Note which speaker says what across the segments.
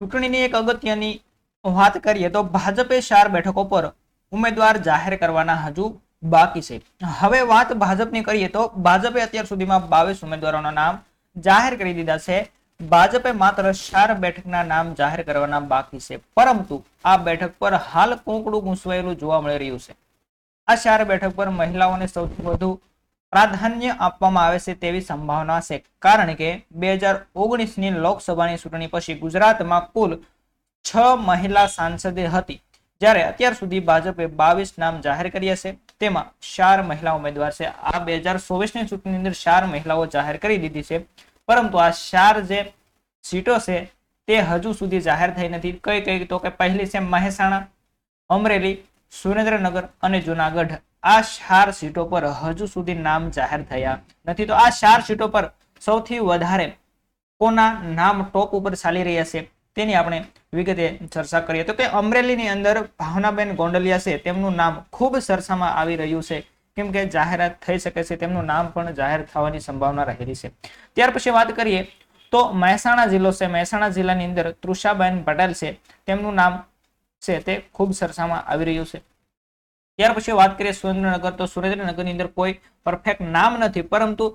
Speaker 1: ચૂંટણીની એક અગત્યની વાત કરીએ તો ભાજપે ચાર બેઠકો પર ઉમેદવાર જાહેર કરવાના હજુ બાકી છે. હવે વાત ભાજપની કરીએ તો ભાજપે અત્યાર સુધીમાં બાવીસ ઉમેદવારોના નામ જાહેર કરી દીધા છે. ભાજપે માત્ર ચાર બેઠકના નામ જાહેર કરવાના બાકી છે. પરંતુ આ બેઠક પર હાલ કોંકડું ગૂંસવાયેલું જોવા મળી રહ્યું છે. આ ચાર બેઠક પર મહિલાઓને સૌથી વધુ પ્રાધાન્ય આપવામાં આવે છે તેવી સંભાવના છે. કારણ કે બે હજાર ઓગણીસની લોકસભાની ચૂંટણી પછી ગુજરાતમાં કુલ છ મહિલા સાંસદે હતી. જ્યારે અત્યાર સુધી ભાજપે બાવીસ નામ જાહેર કર્યા છે. તેમાં ચાર મહિલા ઉમેદવાર છે. આ બે હજાર ચોવીસની ચૂંટણીની અંદર ચાર મહિલાઓ જાહેર કરી દીધી છે. પરંતુ આ ચાર જે સીટો છે તે હજુ સુધી જાહેર થઈ નથી. કઈ કઈ તો કે પહેલી છે મહેસાણા, અમરેલી, સુરેન્દ્રનગર અને જુનાગઢ. આ ચાર સીટો પર હજુ સુધી નામ જાહેર થયા નથી. તો આ ચાર સીટો પર સૌથી વધારે કોના નામ ટોપ ઉપર ચાલી રહ્યા છે તેની આપણે વિગતે ચર્ચા કરીએ. તો કે અમરેલીની અંદર ભાવનાબેન ગોંડલિયા છે, તેમનું નામ ખૂબ ચર્ચામાં આવી રહ્યું છે. કેમ કે જાહેરાત થઈ શકે છે, તેમનું નામ પણ જાહેર થવાની સંભાવના રહેલી છે. ત્યાર પછી વાત કરીએ તો મહેસાણા જિલ્લો છે. મહેસાણા જિલ્લાની અંદર તૃષાબેન પટેલ છે, તેમનું નામ છે તે ખૂબ ચર્ચામાં આવી રહ્યું છે. ત્યાર પછી વાત કરીએ સુરેન્દ્રનગર. તો સુરેન્દ્રનગરની અંદર કોઈ પરફેક્ટ નામ નથી, પરંતુ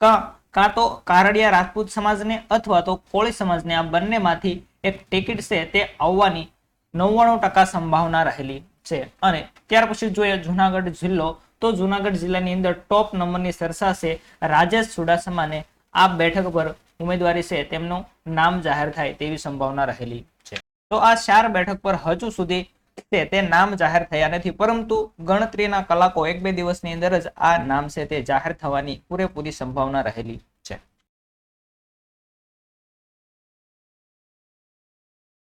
Speaker 1: કાં તો કારડિયા રાજપૂત સમાજને અથવા તો કોળી સમાજને આ બંનેમાંથી એક ટિકિટ છે તે આવવાની નવ્વાણું ટકા સંભાવના રહેલી છે. અને ત્યાર પછી જોઈએ જુનાગઢ જિલ્લો. તો જુનાગઢ જિલ્લાની અંદર ટોપ નંબરની છે રાજેશ ચુડાસમાને આ બેઠક પર ઉમેદવારી છે તેમનું નામ જાહેર થાય તેવી સંભાવના રહેલી છે. તો આ ચાર બેઠક પર હજુ સુધી છે તે નામ જાહેર થયા નથી. પરંતુ ગણતરીના કલાકો એક બે દિવસની અંદર જ આ નામ છે તે જાહેર થવાની પૂરેપૂરી સંભાવના રહેલી.